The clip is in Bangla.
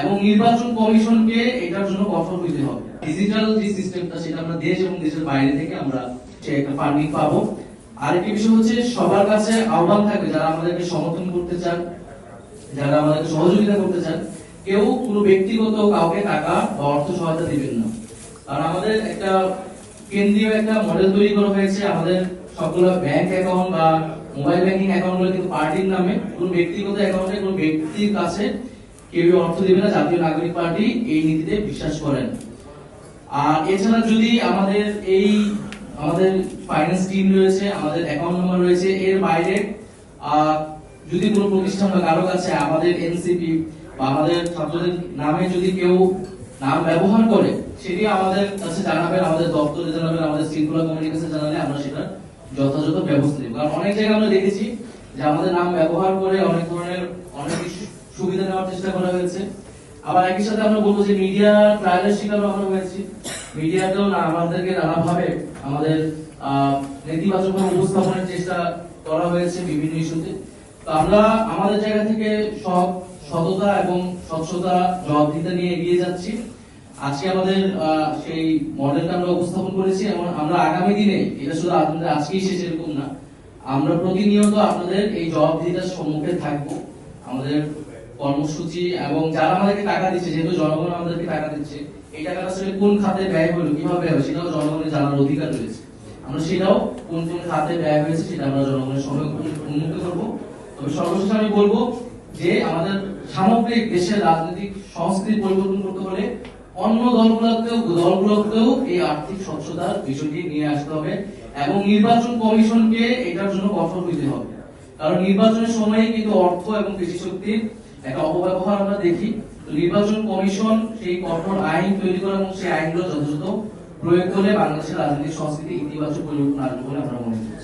এবং নির্বাচন কমিশনকে এটার জন্য কঠোর হইতে হবে। ডিজিটাল যে সিস্টেমটা সেটা আমরা দেশ এবং দেশের বাইরে থেকে আমরা একটা ফান্ডিং পাবো। আরেকটি বিষয় হচ্ছে, সবার কাছে আহ্বান থাকবে, যারা আমাদেরকে সমর্থন করতে চান, যারা আমাদেরকে সহযোগিতা করতে চান, কেউ কোনো ব্যক্তিগত কাউকে টাকা বা অর্থ সহায়তা দিবেন না। কারণ আমাদের একটা কেন্দ্রীয় একটা মডেল তৈরি করা হয়েছে, আমাদের সবগুলো ব্যাংক অ্যাকাউন্ট বা মোবাইল ব্যাংকিং অ্যাকাউন্টগুলো কিন্তু পার্টির নামে, কোনো ব্যক্তিগত অ্যাকাউন্টে কোনো ব্যক্তির কাছে কেউ অর্থ দিবে না, জাতীয় নাগরিক পার্টি এই নীতিতে বিশ্বাস করেন। আর এছাড়া যদি আমাদের এই, আমাদের ফাইন্যান্স টিম রয়েছে, আমাদের অ্যাকাউন্ট নাম্বার রয়েছে, এর বাইরে যদি কোনো প্রতিষ্ঠান বা কারও কাছে আমাদের এনসিপি বা আমাদের ছাত্রদের নামে যদি কেউ নাম ব্যবহার করে, সেটি আমাদের কাছে জানাবেন, আমাদের দপ্তরে জানাবেন, আমাদের শৃঙ্খলা কমিটির কাছে জানালে আমরা সেটা যথাযথ ব্যবস্থা নেব। কারণ অনেক জায়গায় আমরা দেখেছি যে আমাদের নাম ব্যবহার করে অনেক ধরনের, অনেক সুবিধা নেওয়ার চেষ্টা করা হয়েছে। আবার একই সাথে আমরা বলব যে মিডিয়া ট্রায়ালের শিকারও আমরা হয়েছি। মিডিয়াতেও না আমাদেরকে নানাভাবে আমাদের আহ, নেতিবাচকভাবে উপস্থাপনের চেষ্টা করা হয়েছে বিভিন্ন ইস্যুতে। তো আমরা আমাদের জায়গা থেকে সব সততা এবং স্বচ্ছতা জবাবদিহিতা নিয়ে এগিয়ে যাচ্ছি। আজকে আমাদের সেই মডেলটা আমরা উপস্থাপন করেছি। এবং আমরা আগামী দিনে এটা শুধু আপনাদের আজকেই শেষ এরকম না। আমরা প্রতিনিয়ত আপনাদের এই জবাবদিহিতার সম্মুখে থাকব। আমাদের কর্মসূচি এবং যারা আমাদেরকে টাকা দিচ্ছে, যেহেতু জনগণ আমাদেরকে টাকা দিচ্ছে এই টাকাটা আসলে কোন খাতে ব্যয় হলো কীভাবে হলো সেটাও জনগণের জানার অধিকার রয়েছে। আমরা সেটাও কোন কোন খাতে ব্যয় হয়েছে, সেটা আমরা জনগণের সঙ্গে উন্মুক্ত করব। তবে সর্বশেষ আমি বলব যে, আমাদের সামগ্রিক দেশের রাজনৈতিক সংস্কৃতি পরিবর্তন করতে হলে অন্য দলগুলোকেও দলগুলোকেও এই আর্থিক স্বচ্ছতার বিষয়টি নিয়ে আসতে হবে এবং নির্বাচন কমিশনকে এটার জন্য কঠোর হইতে হবে। কারণ নির্বাচনের সময় কিন্তু অর্থ এবং কৃষি শক্তির একটা অপব্যবহার আমরা দেখি, নির্বাচন কমিশন সেই কঠোর আইন তৈরি করে এবং সেই আইনগুলো যথাযথ প্রয়োগ করলে বাংলাদেশের রাজনৈতিক সংস্কৃতি ইতিবাচক পরিবর্তন আসবে বলে আমরা মনে করছি।